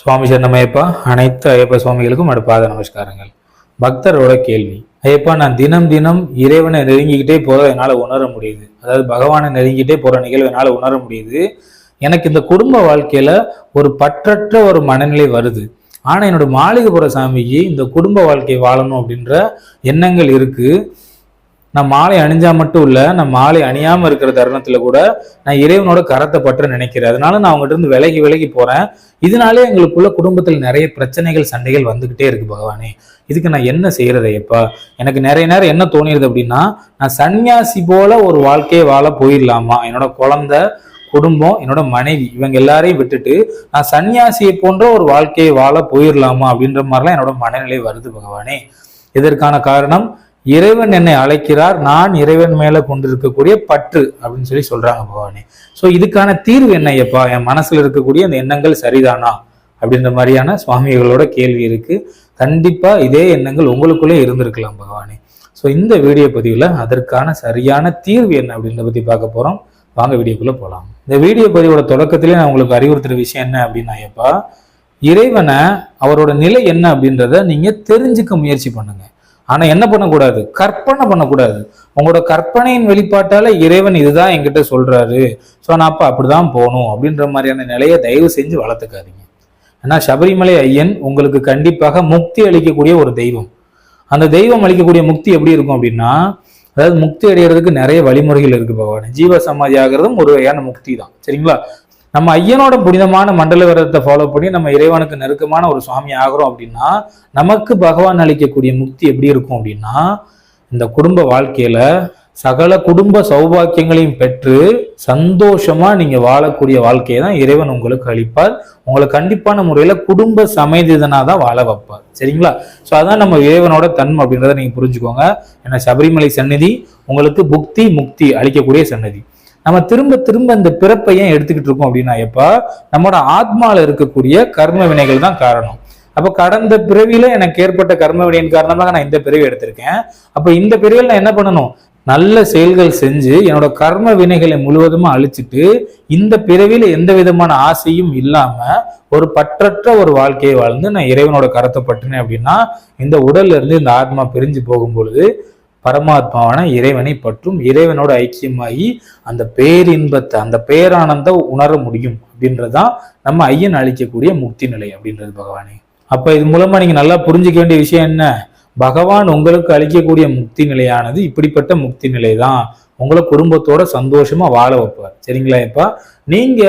சுவாமி சரணமையப்பா அனைத்து ஐயப்ப சுவாமிகளுக்கும் அடுப்பாத நமஸ்காரங்கள். பக்தரோட கேள்வி ஐயப்பா நான் தினம் தினம் இறைவனை நெருங்கிக்கிட்டே போறதை என்னால் உணர முடியுது. அதாவது பகவானை நெருங்கிக்கிட்டே போற நிகழ்வு என்னால் உணர முடியுது. எனக்கு இந்த குடும்ப வாழ்க்கையில ஒரு பற்றற்ற ஒரு மனநிலை வருது. ஆனா என்னோட மாளிகைப்புற சாமிக்கு இந்த குடும்ப வாழ்க்கை வாழணும் அப்படின்ற எண்ணங்கள் இருக்கு. நான் மாலை அணிஞ்சா மட்டும் இல்ல நான் மாலை அணியாம இருக்கிற தருணத்துல கூட நான் இறைவனோட கரத்தை பற்ற நினைக்கிறேன். அதனால நான் அவங்ககிட்ட இருந்து விலகி விலகி போறேன். இதனாலே எங்களுக்குள்ள குடும்பத்தில் நிறைய பிரச்சனைகள் சண்டைகள் வந்துகிட்டே இருக்கு பகவானே. இதுக்கு நான் என்ன செய்யறது எப்பா எனக்கு நிறைய நேரம் என்ன தோணிடுது அப்படின்னா நான் சன்னியாசி போல ஒரு வாழ்க்கையை வாழ போயிடலாமா? என்னோட குழந்தை குடும்பம் என்னோட மனைவி இவங்க எல்லாரையும் விட்டுட்டு நான் சன்னியாசியை போன்ற ஒரு வாழ்க்கையை வாழ போயிடலாமா அப்படின்ற மாதிரிலாம் என்னோட மனநிலை வருது பகவானே. இதற்கான காரணம் இறைவன் என்னை அழைக்கிறார் நான் இறைவன் மேல கொண்டிருக்கக்கூடிய பற்று அப்படின்னு சொல்லி சொல்றாங்க பகவானே. ஸோ இதுக்கான தீர்வு என்ன ஐயப்பா? என் மனசுல இருக்கக்கூடிய அந்த எண்ணங்கள் சரிதானா? அப்படின்ற மாதிரியான சுவாமிகளோட கேள்வி இருக்கு. கண்டிப்பா இதே எண்ணங்கள் உங்களுக்குள்ளே இருந்திருக்கலாம் பகவானே. ஸோ இந்த வீடியோ பதிவில் அதற்கான சரியான தீர்வு என்ன அப்படின்றத பற்றி பார்க்க போகிறோம் வாங்க வீடியோக்குள்ளே போகலாம் இந்த வீடியோ பதிவோட தொடக்கத்திலே நான் உங்களுக்கு அறிவுறுத்துற விஷயம் என்ன அப்படின்னா ஐயப்பா இறைவனை அவரோட நிலை என்ன அப்படின்றத நீங்கள் தெரிஞ்சுக்க முயற்சி பண்ணுங்கள் ஆனா என்ன பண்ணக்கூடாது? கற்பனை பண்ணக்கூடாது. உங்களோட கற்பனையின் வெளிப்பாட்டால இறைவன் இதுதான் என்கிட்ட சொல்றாரு. ஸோ நான் அப்ப அப்படிதான் போகணும் அப்படின்ற மாதிரியான நிலையை தயவு செஞ்சு வளர்த்துக்காதீங்க. ஏன்னா சபரிமலை ஐயன் உங்களுக்கு கண்டிப்பாக முக்தி அளிக்கக்கூடிய ஒரு தெய்வம். அந்த தெய்வம் அளிக்கக்கூடிய முக்தி எப்படி இருக்கும் அப்படின்னா அதாவது முக்தி அடைகிறதுக்கு நிறைய வழிமுறைகள் இருக்கு பகவான். ஜீவ சமாதி ஆகிறதும் ஒரு வகையான முக்தி தான். சரிங்களா? நம்ம ஐயனோட புனிதமான மண்டல விரதத்தை ஃபாலோ பண்ணி நம்ம இறைவனுக்கு நெருக்கமான ஒரு சுவாமி ஆகிறோம் அப்படின்னா நமக்கு பகவான் அளிக்கக்கூடிய முக்தி எப்படி இருக்கும் அப்படின்னா இந்த குடும்ப வாழ்க்கையில சகல குடும்ப சௌபாக்கியங்களையும் பெற்று சந்தோஷமா நீங்க வாழக்கூடிய வாழ்க்கையை தான் இறைவன் உங்களுக்கு அளிப்பார். உங்களை கண்டிப்பான முறையில குடும்ப சமைதிதனா தான் வாழ வைப்பார். சரிங்களா? ஸோ அதான் நம்ம இறைவனோட தன்மை அப்படின்றத நீங்க புரிஞ்சுக்கோங்க. ஏன்னா சபரிமலை சந்நிதி உங்களுக்கு புக்தி முக்தி அளிக்கக்கூடிய சன்னதி நம்ம திரும்ப திரும்ப இந்த பிறப்பை ஏன் எடுத்துக்கிட்டு இருக்கோம் அப்படின்னா எப்போ நம்மளோட ஆத்மால இருக்கக்கூடிய கர்ம வினைகள் தான் காரணம். அப்ப கடந்த பிறவியில எனக்கு ஏற்பட்ட கர்ம வினையின் காரணமாக நான் இந்த பிறவி எடுத்திருக்கேன். அப்ப இந்த பிறவியில் நான் என்ன பண்ணணும்? நல்ல செயல்கள் செஞ்சு என்னோட கர்ம வினைகளை முழுவதுமா அழிச்சிட்டு இந்த பிறவியில எந்த விதமான ஆசையும் இல்லாம ஒரு பற்றற்ற ஒரு வாழ்க்கையை வாழ்ந்து நான் இறைவனோட கரத்தை பற்றினேன் அப்படின்னா இந்த உடல்ல இருந்து இந்த ஆத்மா பிரிஞ்சு போகும் பொழுது பரமாத்மாவான இறைவனை பற்றும் இறைவனோட ஐக்கியமாகி அந்த பேரின்பத்தை அந்த பேரானந்தம் உணர முடியும் அப்படின்றதான் நம்ம ஐயன் அளிக்கக்கூடிய முக்தி நிலை அப்படின்றது பகவானே. அப்ப இது மூலமா நீங்க நல்லா புரிஞ்சுக்க வேண்டிய விஷயம் என்ன? பகவான் உங்களுக்கு அளிக்கக்கூடிய முக்தி நிலையானது இப்படிப்பட்ட முக்தி நிலை தான் உங்களை குடும்பத்தோட சந்தோஷமா வாழ வைப்பார். சரிங்களா? இப்ப நீங்க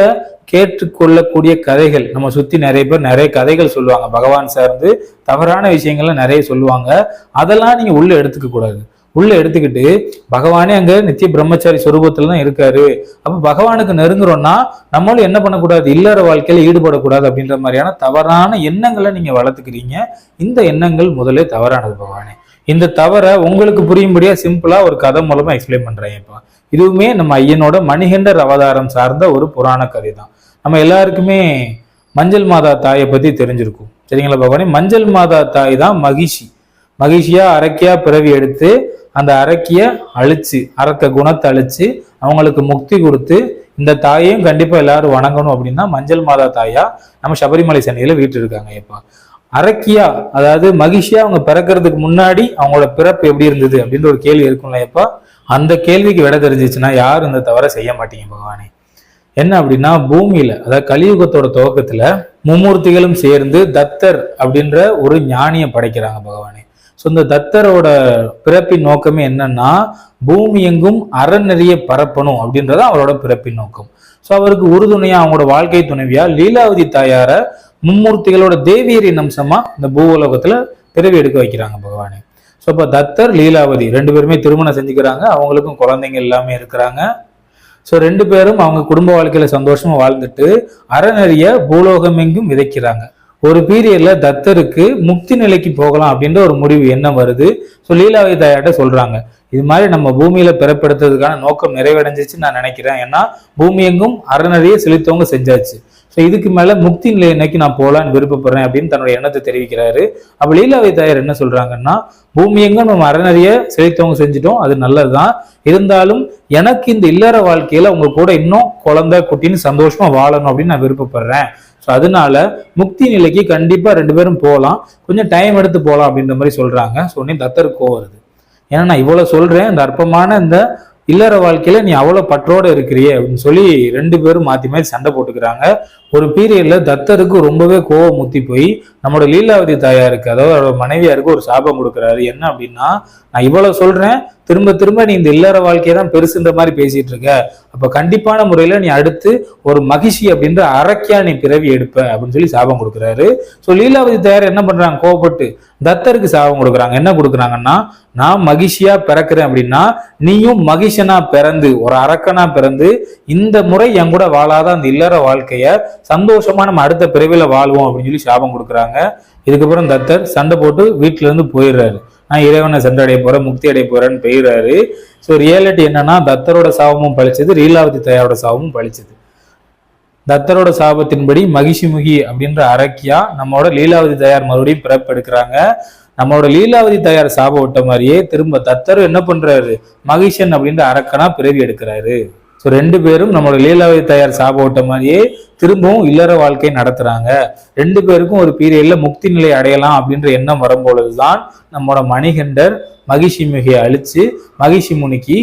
கேட்டுக்கொள்ளக்கூடிய கதைகள் நம்ம சுத்தி நிறைய பேர் நிறைய கதைகள் சொல்லுவாங்க. பகவான் சார்ந்து தவறான விஷயங்கள்லாம் நிறைய சொல்லுவாங்க. அதெல்லாம் நீங்க உள்ள எடுத்துக்க கூடாது உள்ள எடுத்துக்கிட்டு பகவானே அங்க நித்திய பிரம்மச்சாரி சொரூபத்துல தான் இருக்காரு. அப்ப பகவானுக்கு நெருங்குறோம்னா நம்மளும் என்ன பண்ணக்கூடாது? இல்லற வாழ்க்கையில ஈடுபடக்கூடாது அப்படின்ற மாதிரியான தவறான எண்ணங்களை நீங்க வளர்த்துக்கிறீங்க. இந்த எண்ணங்கள் முதலே தவறானது பகவானே. இந்த தவறை உங்களுக்கு புரியும்படியா சிம்பிளா ஒரு கதை மூலமா எக்ஸ்பிளைன் பண்றேன் இப்போ. இதுவுமே நம்ம ஐயனோட மணிகண்டர் அவதாரம் சார்ந்த ஒரு புராண கதை தான் நம்ம எல்லாருக்குமே மஞ்சள் மாதா தாயை பத்தி தெரிஞ்சிருக்கும். சரிங்களா பகவானே? மஞ்சள் மாதா தாய் தான் மகிஷி. மகிழ்ச்சியா அரக்கியா பிறவி எடுத்து அந்த அரக்கிய அழிச்சு அரக்க குணத்தை அழிச்சு அவங்களுக்கு முக்தி கொடுத்து இந்த தாயையும் கண்டிப்பா எல்லாரும் வணங்கணும் அப்படின்னா மஞ்சள் மாதா தாயா நம்ம சபரிமலை சன்னியில வீட்டு இருக்காங்க இப்போ அரக்கியா அதாவது மகிழ்ச்சியா அவங்க பிறக்கிறதுக்கு முன்னாடி அவங்களோட பிறப்பு எப்படி இருந்தது அப்படின்ற ஒரு கேள்வி இருக்கும்ல எப்பா அந்த கேள்விக்கு விட தெரிஞ்சிச்சுன்னா யாரும் இந்த தவற செய்ய மாட்டீங்க பகவானே. என்ன அப்படின்னா பூமியில அதாவது கலியுகத்தோட துவக்கத்துல மும்மூர்த்திகளும் சேர்ந்து தத்தர் அப்படின்ற ஒரு ஞானியை படைக்கிறாங்க பகவானே. ஸோ இந்த தத்தரோட பிறப்பின் நோக்கமே என்னன்னா பூமி எங்கும் அறநெறிய பரப்பணும் அப்படின்றது அவரோட பிறப்பின் நோக்கம். ஸோ அவருக்கு உறுதுணையா அவங்களோட வாழ்க்கை துணைவியா லீலாவதி தாயார மும்மூர்த்திகளோட தேவியரின் அம்சமா இந்த பூவுலகத்துல பிறவி எடுக்க வைக்கிறாங்க பகவானே. ஸோ இப்போ தத்தர் லீலாவதி ரெண்டு பேருமே திருமணம் செஞ்சுக்கிறாங்க. அவங்களுக்கும் குழந்தைங்க எல்லாமே இருக்கிறாங்க. ஸோ ரெண்டு பேரும் அவங்க குடும்ப வாழ்க்கையில சந்தோஷமா வாழ்ந்துட்டு அறநெறிய பூலோகமெங்கும் விதைக்கிறாங்க. ஒரு பீரியட்ல தத்தருக்கு முக்தி நிலைக்கு போகலாம் அப்படின்ற ஒரு முடிவு என்ன வருது? ஸோ லீலாவை தாயாட்ட சொல்றாங்க. இது மாதிரி நம்ம பூமியில பிறப்படுத்துறதுக்கான நோக்கம் நிறைவடைஞ்சிச்சுன்னு நான் நினைக்கிறேன். ஏன்னா பூமி எங்கும் அறநெறிய செலுத்தவங்க செஞ்சாச்சு. ஸோ இதுக்கு மேல முக்தி நிலையை இன்னைக்கு நான் போகலான்னு விருப்பப்படுறேன் அப்படின்னு தன்னோட எண்ணத்தை தெரிவிக்கிறாரு. அப்போ லீலாவை தாயார் என்ன சொல்றாங்கன்னா பூமி எங்கும் நம்ம அறநறிய செலுத்தவங்க செஞ்சுட்டோம் அது நல்லதுதான். இருந்தாலும் எனக்கு இந்த இல்லற வாழ்க்கையில உங்க கூட இன்னும் குழந்தை குட்டின்னு சந்தோஷமா வாழணும் அப்படின்னு நான் விருப்பப்படுறேன். ஸோ அதனால முக்தி நிலைக்கு கண்டிப்பா ரெண்டு பேரும் போகலாம் கொஞ்சம் டைம் எடுத்து போகலாம் அப்படின்ற மாதிரி சொல்றாங்க. ஸோ உடனே தத்தருக்கு கோவம் வருது. ஏன்னா நான் இவ்வளவு சொல்றேன். இந்த அற்பமான இந்த இல்லற வாழ்க்கையில நீ அவ்வளவு பற்றோட இருக்கிறியே அப்படின்னு சொல்லி ரெண்டு பேரும் மாற்றி மாதிரி சண்டை போட்டுக்கிறாங்க. ஒரு பீரியட்ல தத்தருக்கு ரொம்பவே கோவம் முத்தி போய் நம்மளோட லீலாவதி தாயாருக்கு அதாவது அவரோட மனைவியாருக்கு ஒரு சாபம் கொடுக்குறாரு. என்ன அப்படின்னா நான் இவ்வளவு சொல்றேன் திரும்ப திரும்ப நீ இந்த இல்லற வாழ்க்கையை தான் பெருசுன்ற மாதிரி பேசிட்டு இருக்க. அப்ப கண்டிப்பான முறையில நீ அடுத்து ஒரு மகிழ்ச்சி அப்படின்ற அரக்கியா நீ பிறவி எடுப்ப அப்படின்னு சொல்லி சாபம் கொடுக்குறாரு. ஸோ லீலாவதி தாயார் என்ன பண்றாங்க? கோபப்பட்டு தத்தருக்கு சாபம் கொடுக்குறாங்க. என்ன கொடுக்குறாங்கன்னா நான் மகிழ்ச்சியா பிறக்கிறேன் அப்படின்னா நீயும் மகிஷனா பிறந்து ஒரு அரக்கனா பிறந்து இந்த முறை என் கூட வாழாத அந்த இல்லற வாழ்க்கைய சந்தோஷமா நம்ம அடுத்த பிறவில வாழ்வோம் அப்படின்னு சொல்லி சாபம் கொடுக்குறாங்க. இதுக்கப்புறம் தத்தர் சண்டை போட்டு வீட்டிலேருந்து போயிடுறாரு. நான் இறைவனை சென்றடைய போகிறேன் முக்தி அடைய போறேன்னு போயிடுறாரு. ஸோ ரியாலிட்டி என்னன்னா தத்தரோட சாபமும் பழிச்சது லீலாவதி தாயாரோட சாபமும் பழிச்சது. தத்தரோட சாபத்தின்படி மகிஷிமுகி அப்படின்ற அரக்கியா நம்மளோட லீலாவதி தயார் மறுபடியும் பிறப்பெடுக்கிறாங்க நம்மளோட லீலாவதி தயார் சாபம் விட்ட மாதிரியே திரும்ப தத்தரும் என்ன பண்றாரு? மகிஷன் அப்படின்ற அரக்கனா பிறவி எடுக்கிறாரு. ஸோ ரெண்டு பேரும் நம்மளோட லீலாவதி தயார் சாபம் மாதிரியே திரும்பவும் இல்லற வாழ்க்கை நடத்துறாங்க. ரெண்டு பேருக்கும் ஒரு பீரியட்ல முக்தி நிலை அடையலாம் அப்படின்ற எண்ணம் வரும்பொழுதுதான் நம்மளோட மணிகண்டர் மகிஷிமுகியை அழிச்சு மகிஷி முனிக்கு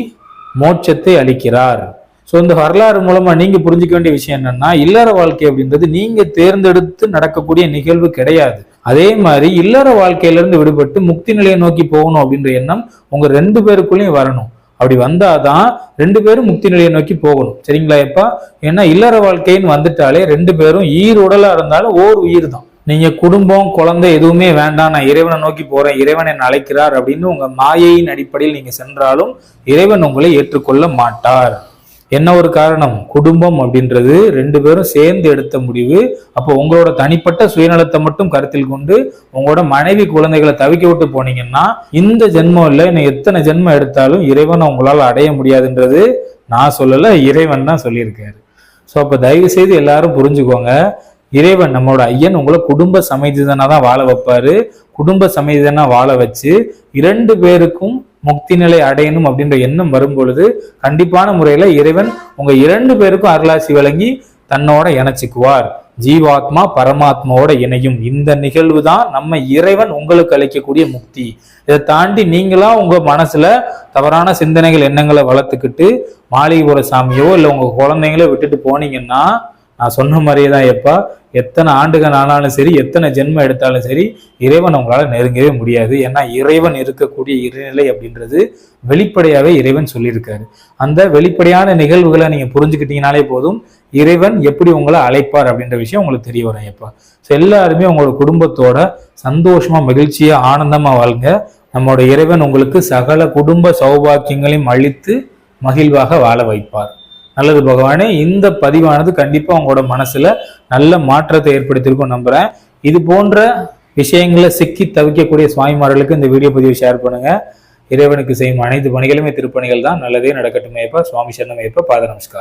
மோட்சத்தை அளிக்கிறார். ஸோ இந்த வரலாறு மூலமா நீங்க புரிஞ்சுக்க வேண்டிய விஷயம் என்னன்னா இல்லற வாழ்க்கை அப்படின்றது நீங்க தேர்ந்தெடுத்து நடக்கக்கூடிய நிகழ்வு கிடையாது. அதே மாதிரி இல்லற வாழ்க்கையிலிருந்து விடுபட்டு முக்தி நிலையை நோக்கி போகணும் அப்படின்ற எண்ணம் உங்க ரெண்டு பேருக்குள்ளேயும் வரணும். அப்படி வந்தாதான் ரெண்டு பேரும் முக்தி நிலையை நோக்கி போகணும். சரிங்களா எப்பா ஏன்னா இல்லற வாழ்க்கைன்னு வந்துட்டாலே ரெண்டு பேரும் ஈர் உடலா இருந்தாலும் ஓர் உயிர் தான் நீங்க குடும்பம் குழந்தை எதுவுமே வேண்டாம் நான் இறைவனை நோக்கி போறேன் இறைவன் என்னை அழைக்கிறார் அப்படின்னு உங்க மாயையின் அடிப்படையில் நீங்க சென்றாலும் இறைவன் உங்களை ஏற்றுக்கொள்ள மாட்டார். என்ன ஒரு காரணம்? குடும்பம் அப்படின்றது ரெண்டு பேரும் சேர்ந்து எடுத்த முடிவு. அப்போ உங்களோட தனிப்பட்ட சுயநலத்தை மட்டும் கருத்தில் கொண்டு உங்களோட மனைவி குழந்தைகளை தவிக்க விட்டு போனீங்கன்னா இந்த ஜென்மம் இல்லை இன்னும் எத்தனை ஜென்மம் எடுத்தாலும் இறைவனை உங்களால் அடைய முடியாதுன்றது நான் சொல்லலை இறைவன் தான் சொல்லியிருக்காரு. ஸோ அப்போ தயவு செய்து எல்லாரும் புரிஞ்சுக்கோங்க இறைவன் நம்மளோட ஐயன் உங்களை குடும்ப சமைதிதனா தான் வாழ வைப்பாரு. குடும்ப சமைதிதனா வாழ வச்சு இரண்டு பேருக்கும் முக்தி நிலை அடையணும் அப்படின்ற எண்ணம் வரும் பொழுது கண்டிப்பான முறையில இறைவன் உங்க இரண்டு பேருக்கும் அருளாசி வழங்கி தன்னோட இணைச்சிக்குவார். ஜீவாத்மா பரமாத்மாவோட இணையும். இந்த நிகழ்வு தான் நம்ம இறைவன் உங்களுக்கு அளிக்கக்கூடிய முக்தி. இதை தாண்டி நீங்களா உங்க மனசுல தவறான சிந்தனைகள் எண்ணங்களை வளர்த்துக்கிட்டு மாளிகைபுர சாமியோ இல்லை உங்க குழந்தைங்களோ விட்டுட்டு போனீங்கன்னா நான் சொன்ன மாதிரியே தான் எப்பா? எத்தனை ஆண்டுகள் ஆனாலும் சரி எத்தனை ஜென்மம் எடுத்தாலும் சரி இறைவன் உங்களால் நெருங்கவே முடியாது. ஏன்னா இறைவன் இருக்கக்கூடிய இறைநிலை அப்படின்றது வெளிப்படையாகவே இறைவன் சொல்லியிருக்காரு. அந்த வெளிப்படையான நிகழ்வுகளை நீங்கள் புரிஞ்சுக்கிட்டீங்கனாலே போதும் இறைவன் எப்படி உங்களை அழைப்பார் அப்படின்ற விஷயம் உங்களுக்கு தெரிய வரும் எப்பா ஸோ எல்லாருமே உங்களோட குடும்பத்தோட சந்தோஷமாக மகிழ்ச்சியாக ஆனந்தமாக வாழ்ங்க நம்மளோட இறைவன் உங்களுக்கு சகல குடும்ப சௌபாக்கியங்களையும் அளித்து மகிழ்வாக வாழ வைப்பார். நல்லது பகவானே. இந்த பதிவானது கண்டிப்பாக உங்களோட மனசில் நல்ல மாற்றத்தை ஏற்படுத்தியிருக்கும் நம்புகிறேன் இது போன்ற விஷயங்களை சிக்கி தவிக்கக்கூடிய சுவாமிமார்களுக்கு இந்த வீடியோ பதிவை ஷேர் பண்ணுங்க. இறைவனுக்கு செய்யும் அனைத்து பணிகளுமே திருப்பணிகள் தான். நல்லதே நடக்கட்டும் ஐயப்பா சுவாமி சரணம் ஐயப்பா. பாத நமஸ்காரம்.